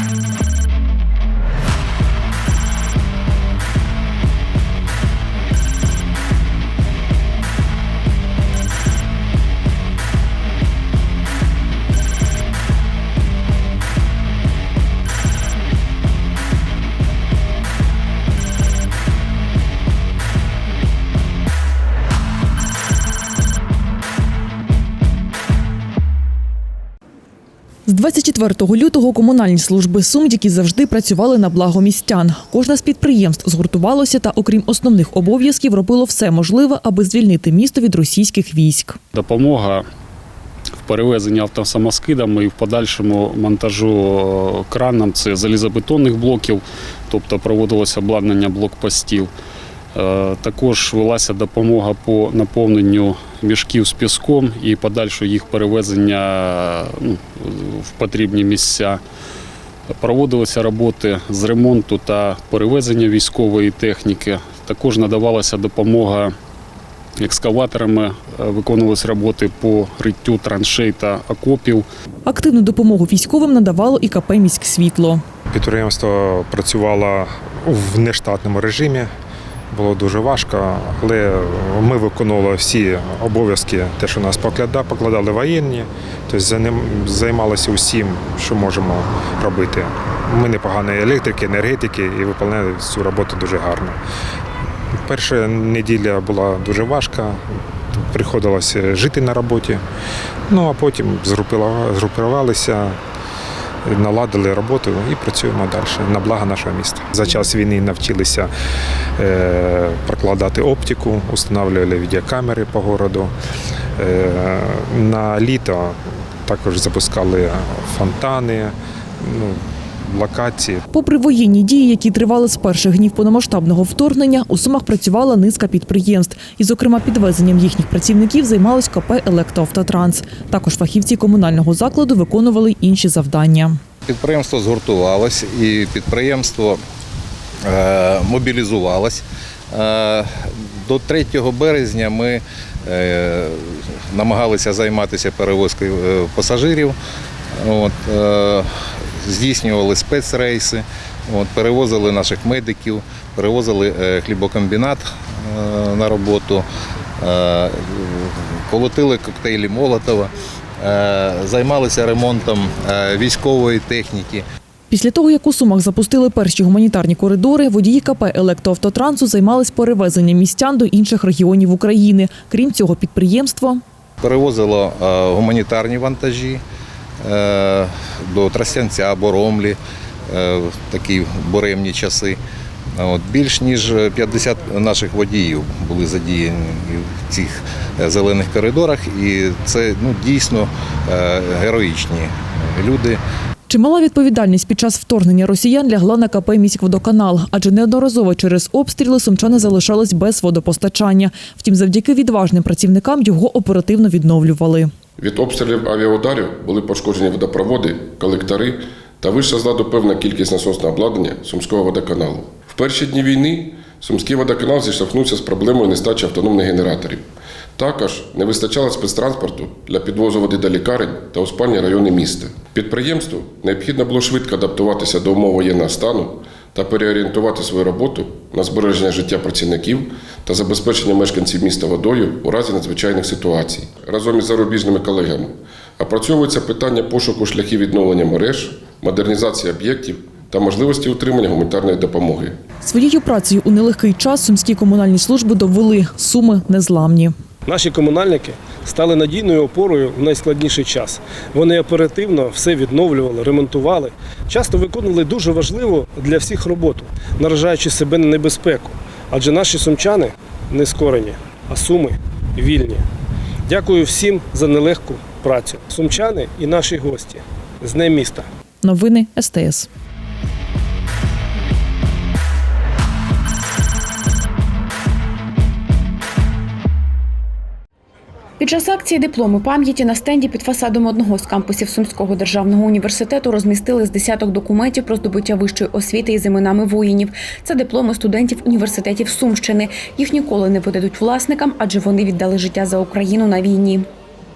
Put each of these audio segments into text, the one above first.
З 24 лютого комунальні служби Сум, які завжди працювали на благо містян. Кожна з підприємств згуртувалося та, окрім основних обов'язків, робило все можливе, аби звільнити місто від російських військ. Допомога в перевезенні автосамоскидами і в подальшому монтажу е, краном це залізобетонних блоків, тобто проводилося обладнання блокпостів. Е, Також велася допомога по наповненню мішків з піском і подальше їх перевезення ну, в потрібні місця. Проводилися роботи з ремонту та перевезення військової техніки. Також надавалася допомога екскаваторами, е, виконувалися роботи по риттю траншей та окопів. Активну допомогу військовим надавало і КП «Міськсвітло». Підприємство працювало в нештатному режимі. Було дуже важко, але ми виконували всі обов'язки, те, що нас покладали, покладали воєнні, тобто займалися усім, що можемо робити. Ми непогані електрики, енергетики і виконали цю роботу дуже гарно. Перша неділя була дуже важка, приходилося жити на роботі, ну а потім згрупувалися наладили роботу і працюємо далі на благо нашого міста. За час війни навчилися е, прокладати оптику, встановлювали відеокамери по городу. Е, на літо також запускали фонтани, ну, локації. Попри воєнні дії, які тривали з перших днів повномасштабного вторгнення, у Сумах працювала низка підприємств. І, зокрема, підвезенням їхніх працівників займалось КП «Електроавтотранс». Також фахівці комунального закладу виконували інші завдання. Підприємство згуртувалось і підприємство е, мобілізувалось. Е, до 3 березня ми е, намагалися займатися перевозкою пасажирів. От, е, здійснювали спецрейси, от, перевозили наших медиків, перевозили е, хлібокомбінат е, на роботу, е, колотили коктейлі Молотова, займалися ремонтом військової техніки. Після того, як у Сумах запустили перші гуманітарні коридори, водії КП «Електроавтотрансу» займались перевезенням містян до інших регіонів України. Крім цього, підприємство Перевозило гуманітарні вантажі до Тростянця, Боромлі, е, в такі буремні часи. От, більш ніж 50 наших водіїв були задіяні в цих е, зелених коридорах, і це ну, дійсно е, героїчні люди. Чимала відповідальність під час вторгнення росіян лягла на КП «Міськводоканал», адже неодноразово через обстріли сумчани залишались без водопостачання. Втім, завдяки відважним працівникам його оперативно відновлювали. Від обстрілів авіаударів були пошкоджені водопроводи, колектори та вийшла з ладу певна кількість насосного обладнання Сумського водоканалу. В перші дні війни Сумський водоканал зіштовхнувся з проблемою нестачі автономних генераторів. Також не вистачало спецтранспорту для підвозу води до лікарень та у спальні райони міста. Підприємству необхідно було швидко адаптуватися до умов воєнного стану та переорієнтувати свою роботу на збереження життя працівників та забезпечення мешканців міста водою у разі надзвичайних ситуацій. Разом із зарубіжними колегами опрацьовується питання пошуку шляхів відновлення мереж, модернізації об'єктів та можливості утримання гуманітарної допомоги. Своєю працею у нелегкий час сумські комунальні служби довели – суми незламні. Наші комунальники стали надійною опорою в найскладніший час. Вони оперативно все відновлювали, ремонтували, часто виконували дуже важливу для всіх роботу, наражаючи себе на небезпеку. Адже наші сумчани не скорені, а суми вільні. Дякую всім за нелегку працю. Сумчани і наші гості з Днем міста. Новини СТС. Час акції дипломи пам'яті на стенді під фасадом одного з кампусів Сумського державного університету розмістили з десяток документів про здобуття вищої освіти із іменами воїнів. Це дипломи студентів університетів Сумщини. Їх ніколи не видадуть власникам, адже вони віддали життя за Україну на війні.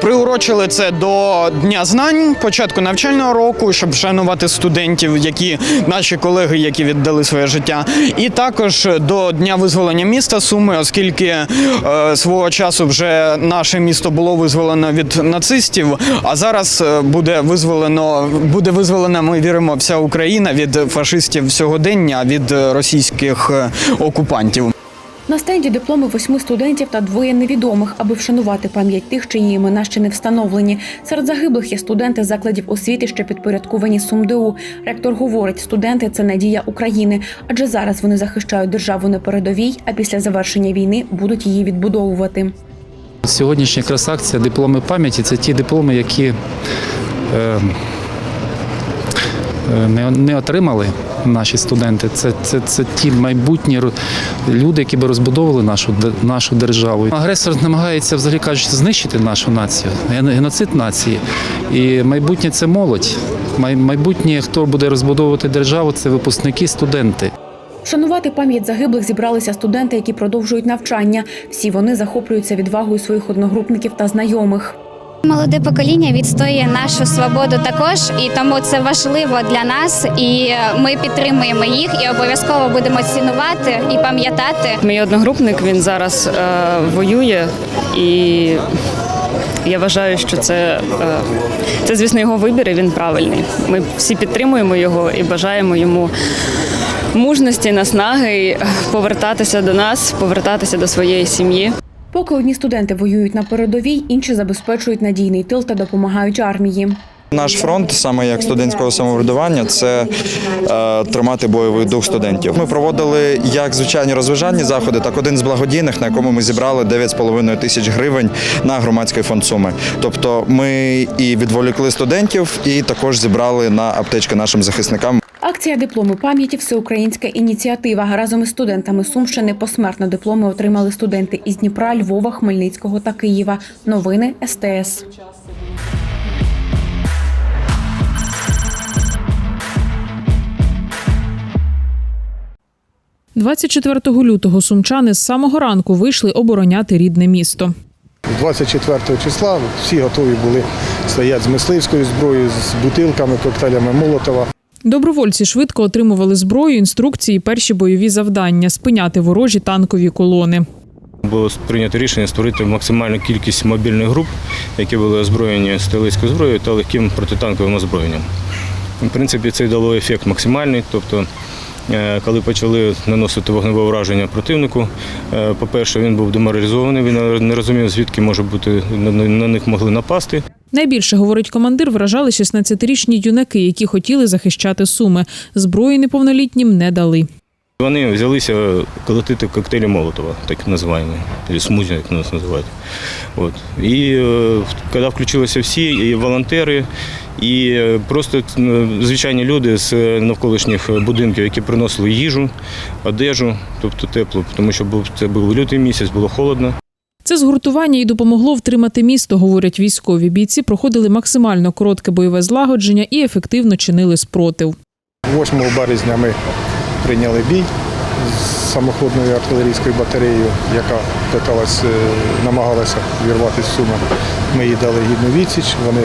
Приурочили це до Дня знань, початку навчального року, щоб вшанувати студентів, які наші колеги, які віддали своє життя, і також до Дня визволення міста Суми, оскільки е, свого часу вже наше місто було визволено від нацистів. А зараз е, буде визволено, буде визволена. Ми віримо, вся Україна від фашистів сьогодення, від е, російських е, окупантів. На стенді дипломи восьми студентів та двоє невідомих, аби вшанувати пам'ять тих, чиї імена ще не встановлені. Серед загиблих є студенти закладів освіти, що підпорядковані СумДУ. Ректор говорить, студенти це надія України, адже зараз вони захищають державу на передовій, а після завершення війни будуть її відбудовувати. Сьогоднішня якраз акція дипломи пам'яті це ті дипломи, які е, е, не отримали наші студенти. Це, це, це ті майбутні люди, які би розбудовували нашу, нашу державу. Агресор намагається, взагалі кажучи, знищити нашу націю, геноцид нації. І майбутнє це молодь. Май- Майбутнє, хто буде розбудовувати державу, це випускники, студенти. Вшанувати пам'ять загиблих зібралися студенти, які продовжують навчання. Всі вони захоплюються відвагою своїх одногрупників та знайомих. Молоде покоління відстоює нашу свободу також, і тому це важливо для нас. І ми підтримуємо їх і обов'язково будемо цінувати і пам'ятати. Мій одногрупник він зараз е, воює, і я вважаю, що це, е, це, звісно, його вибір, і він правильний. Ми всі підтримуємо його і бажаємо йому мужності, наснаги, повертатися до нас, повертатися до своєї сім'ї. Поки одні студенти воюють на передовій, інші забезпечують надійний тил та допомагають армії. Наш фронт, саме як студентського самоврядування, це е, тримати бойовий дух студентів. Ми проводили як звичайні розважальні заходи, так один з благодійних, на якому ми зібрали 9,5 тисяч гривень на громадський фонд суми. Тобто ми і відволікли студентів, і також зібрали на аптечки нашим захисникам. Акція дипломи пам'яті всеукраїнська ініціатива. Разом із студентами Сумщини посмертно дипломи отримали студенти із Дніпра, Львова, Хмельницького та Києва. Новини СТС. 24 лютого сумчани з самого ранку вийшли обороняти рідне місто. 24 числа всі готові були стояти з мисливською зброєю, з бутилками, коктейлями Молотова. Добровольці швидко отримували зброю, інструкції, перші бойові завдання спиняти ворожі танкові колони. Було прийнято рішення створити максимальну кількість мобільних груп, які були озброєні стрілецькою зброєю та легким протитанковим озброєнням. В принципі, це дало ефект максимальний. Тобто, е, коли почали наносити вогневе ураження противнику, е, по-перше, він був деморалізований, він не розумів, звідки може бути на них могли напасти. Найбільше, говорить командир, вражали 16-річні юнаки, які хотіли захищати суми. Зброї неповнолітнім не дали. Вони взялися колотити коктейлі Молотова, так називаємо, або смузі, як нас називають. От. І е, коли включилися всі, і волонтери, і е, просто е, звичайні люди з навколишніх будинків, які приносили їжу, одежу, тобто тепло, тому що це був лютий місяць, було холодно. Це згуртування і допомогло втримати місто, говорять військові. Бійці проходили максимально коротке бойове злагодження і ефективно чинили спротив. 8 березня ми прийняли бій з самоходною артилерійською батареєю, яка питалась, е, намагалася вірватися в Суми. Ми їй дали гідну відсіч, вони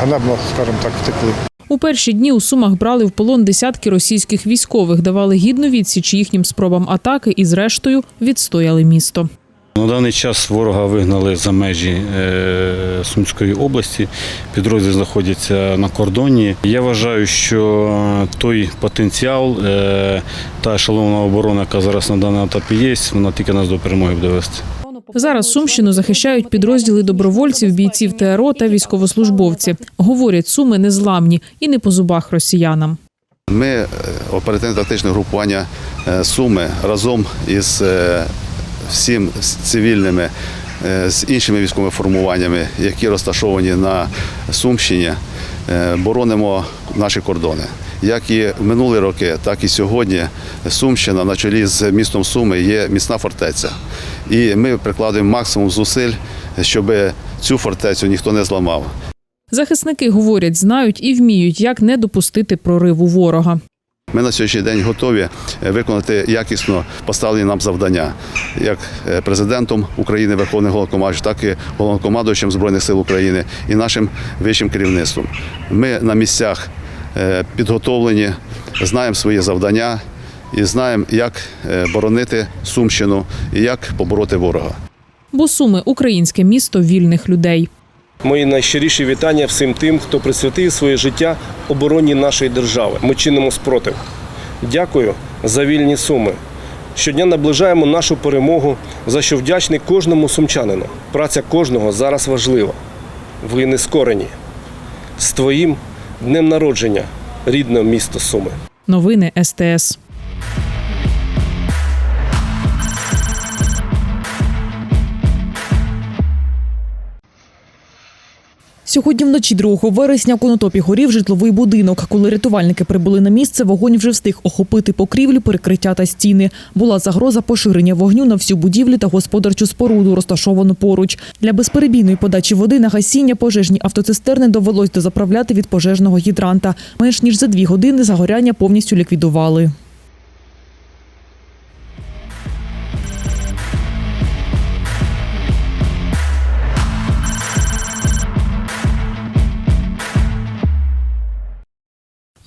ганебно, скажімо так, втекли. У перші дні у Сумах брали в полон десятки російських військових, давали гідну відсіч їхнім спробам атаки і, зрештою, відстояли місто. На даний час ворога вигнали за межі е, Сумської області. Підрозділи знаходяться на кордоні. Я вважаю, що той потенціал е, та ешелонна оборона, яка зараз на даному етапі є, вона тільки нас до перемоги буде вести. Зараз Сумщину захищають підрозділи добровольців, бійців ТРО та військовослужбовці. Говорять, суми незламні і не по зубах росіянам. Ми е, оперативно-тактичне групування е, Суми разом із всім цивільними, е, з іншими військовими формуваннями, які розташовані на Сумщині, е, боронимо наші кордони. Як і в минулі роки, так і сьогодні Сумщина на чолі з містом Суми є міцна фортеця. І ми прикладаємо максимум зусиль, щоб цю фортецю ніхто не зламав. Захисники говорять, знають і вміють, як не допустити прориву ворога. Ми на сьогоднішній день готові е, виконати якісно поставлені нам завдання, як е, президентом України, Верховним Головнокомандуючим, так і головнокомандуючим Збройних сил України і нашим вищим керівництвом. Ми на місцях е, підготовлені, знаємо свої завдання і знаємо, як боронити Сумщину і як побороти ворога. Бо Суми українське місто вільних людей. Мої найщиріші вітання всім тим, хто присвятив своє життя обороні нашої держави. Ми чинимо спротив. Дякую за вільні суми. Щодня наближаємо нашу перемогу, за що вдячний кожному сумчанину. Праця кожного зараз важлива. Ви не скорені. З твоїм днем народження, рідне місто Суми. Новини СТС. Сьогодні вночі 2 вересня в Конотопі горів житловий будинок. Коли рятувальники прибули на місце, вогонь вже встиг охопити покрівлю, перекриття та стіни. Була загроза поширення вогню на всю будівлю та господарчу споруду, розташовану поруч. Для безперебійної подачі води на гасіння пожежні автоцистерни довелось дозаправляти від пожежного гідранта. Менш ніж за дві години загоряння повністю ліквідували.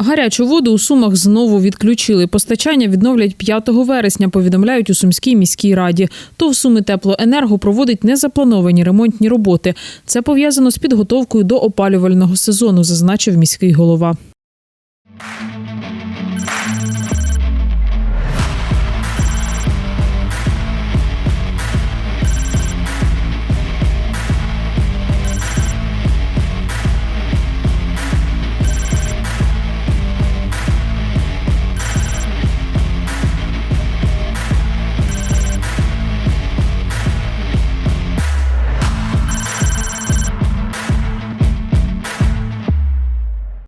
Гарячу воду у Сумах знову відключили. Постачання відновлять 5 вересня, повідомляють у Сумській міській раді. ТОВ Суми Теплоенерго проводить незаплановані ремонтні роботи. Це пов'язано з підготовкою до опалювального сезону, зазначив міський голова.